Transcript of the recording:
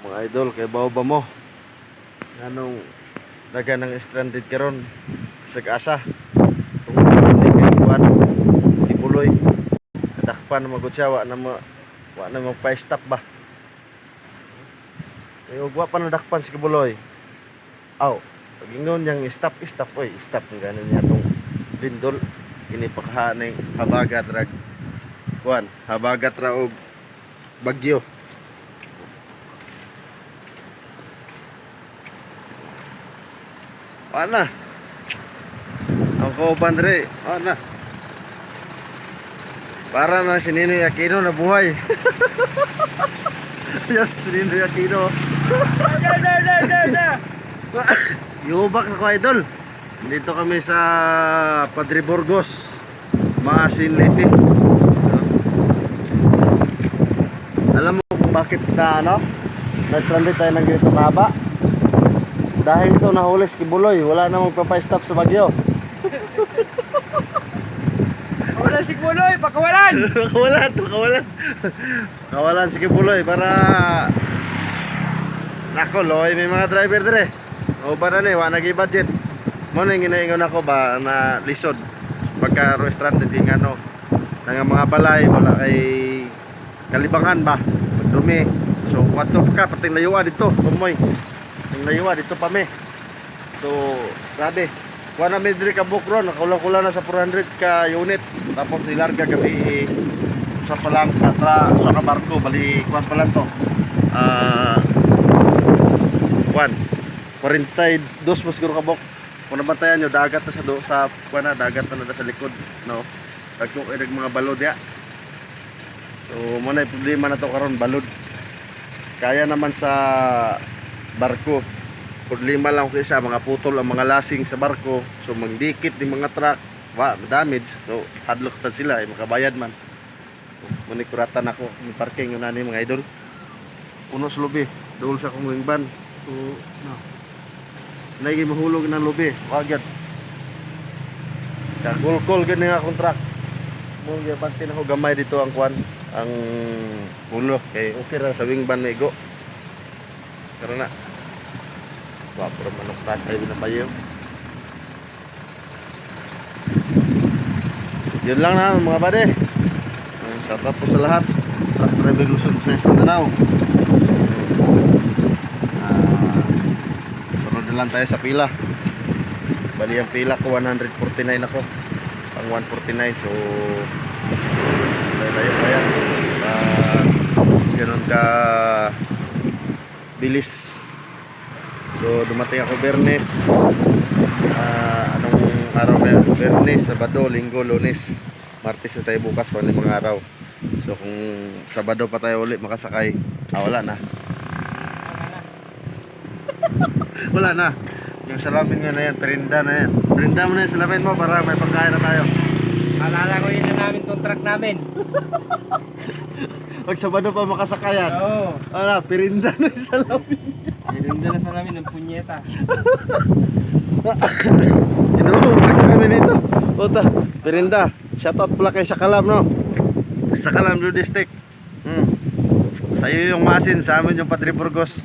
mga idol kay bao ba mo. Anong daga ng stranded karon sa asa tungkol ni kay kuan ibuloy katakpan na na ma wa na magpa-stop ba? Ay ug wa pa nadakpan si kibuloy aw pag yang stop stop oy stop ng ganan niya tong lindol. Ini pakaha ning habagat rag kuan habagat ra og bagyo Ana. Ang kauban dre. Ana. Para na si Ninoy Aquino na buhay. Yung si Ninoy Aquino. Yubak na ko idol. Dito kami sa Padre Burgos. Maasin Liti. Alam mo kung bakit na ano? Na-stranded tayo ng ganito kahaba? Dahil ito nahuli si Kibuloy, wala namang papay-stop sa Bagyo. Wala si Kuloy, pakawalan! kawalan, kawalan. kawalan si Kibuloy para Nako, loy may mga driver dire. O ba na ni, wa nagi budget. Mo na ginaingon ako ba na lisod pagka ro stranded yung ano nga mga balay wala kay kalibangan ba magdumi so wato ka pating layuan dito tumoy yung layuan dito pa me. So grabe. Kuha namin diri ka book ron nakakulang-kulang na sa 400 ka unit. Tapos nilarga gabi sa palang katra sa ka barko. Bali kuan pa lang to. Ah kuan 42 mas siguro ka book kung nabantayan nyo dagat na sa do sa kuan na dagat na na sa likod no? Dagko kay nag mga balod ya. So mo na problema na to karon balod. Kaya naman sa barko. Problema lang ko isa mga putol ang mga lasing sa barko. So magdikit ng mga truck wa damage. So hadlok tad sila ay makabayad man. Manikuratan ako yung parking yun nani mga idol. Puno sa lubi dool sa kong wingban so no. Lagi mahulog ng lubi wagad kagulkol gani nga akong truck. Mo gyapante na ko gamay dito ang kwan ang ulo. Kay okay ra sa wingban may go. Pero pero manok tatay na payo yun? Lang na mga bade shout out po sa lahat. Trust Driver Luzon sa Mindanao Ah, sunod na lang tayo sa pila. Bali ang pila ko 149 ako. Pang 149 so tayo tayo kaya uh, ganun ka bilis so dumating ako Bernes. Ah, anong araw na? Bernes, Sabado, Linggo, Lunes. Martes na tayo bukas pa mga araw. So kung Sabado pa tayo ulit makasakay. Ah wala na. Wala na. Yung salamin nga na yan, perinda na yan. Perinda mo na yung salamin mo para may pagkain na tayo. Alala ko yun na namin tong truck namin. pag Sabado pa makasakayan. Oo. wala, perinda na yung salamin Sa namin ng punyeta. Inuupak kami nito. Puta, perinda. Shoutout pala kay Sakalam, no? Sakalam Blue District. Hmm. Sa'yo yung masin, sa amin yung Padre Burgos.